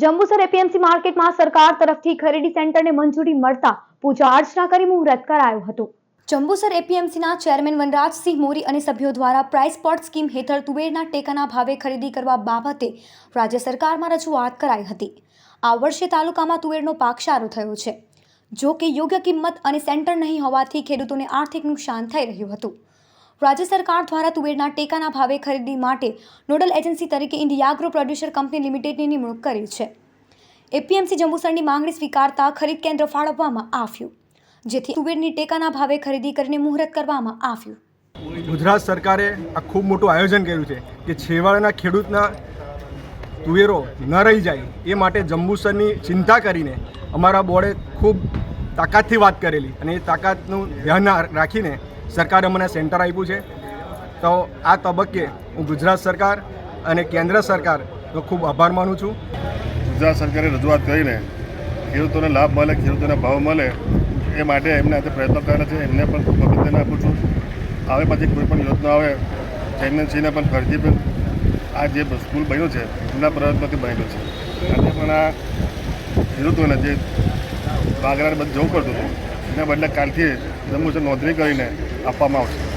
Jambusar APMC માર્કેટમાં સરકાર તરફથી ખરીદી સેન્ટરને મંજૂરી મળતા પૂજા અર્ચના કરી મુહૂર્ત કરાયું હતું. જંબુસર એપીએમસીના ચેરમેન વનરાજસિંહ મોરી અને સભ્યો દ્વારા પ્રાઇસ સ્પોટ સ્કીમ હેઠળ તુવેરના ટેકાના ભાવે ખરીદી કરવા બાબતે રાજ્ય સરકારમાં રજૂઆત કરાઈ હતી. આ વર્ષે તાલુકામાં તુવેરનો પાક સારો થયો છે. જો કે યોગ્ય કિંમત અને સેન્ટર નહીં હોવાથી ખેડૂતોને આર્થિક નુકસાન થઈ રહ્યું હતું. રાજ્ય સરકાર દ્વારા તુવેરના ટેકાના ભાવે ખરીદી માટે નોડલ એજન્સી તરીકે ઇન્ડિયાગ્રો પ્રોડ્યુસર કંપની લિમિટેડની નિમણૂક કરી છે. એપીએમસી જંબુસરની માંગણી સ્વીકારતા ખરીદ કેન્દ્ર ફાળવવામાં આવ્યું, જેથી તુવેરની ટેકાના ભાવે ખરીદી કરીને મુહૂર્ત કરવામાં આવ્યું. ગુજરાત સરકારે આ ખૂબ મોટું આયોજન કર્યું છે કે છેવાડાના ખેડૂતના તુવેરો ન રહી જાય, એ માટે જંબુસરની ચિંતા કરીને અમારા બોર્ડે ખૂબ તાકાતથી વાત કરેલી અને એ તાકાતનું ધ્યાન રાખીને સરકારે મને સેન્ટર આપ્યું છે. તો આ તબક્કે હું ગુજરાત સરકાર અને કેન્દ્ર સરકારનો ખૂબ આભાર માનું છું. ગુજરાત સરકારે રજૂઆત કરીને ખેડૂતોને લાભ મળે, ખેડૂતોને ભાવ મળે એ માટે એમને આજે પ્રયત્નો કરે છે. એમને પણ ખૂબ અભિનંદન આપું છું. હવે પછી કોઈ પણ યોજના આવે ચેરમેનશ્રીને પણ ફરજી પણ આ જે સ્કૂલ બન્યું છે, એમના પ્રયત્નોથી બનેલું છે. આજે પણ આ ખેડૂતોને જે બાગરાને બધું જવું પડતું હતું, એના બદલે કાલથી જમ્મુ નોંધણી કરીને આપવામાં આવશે.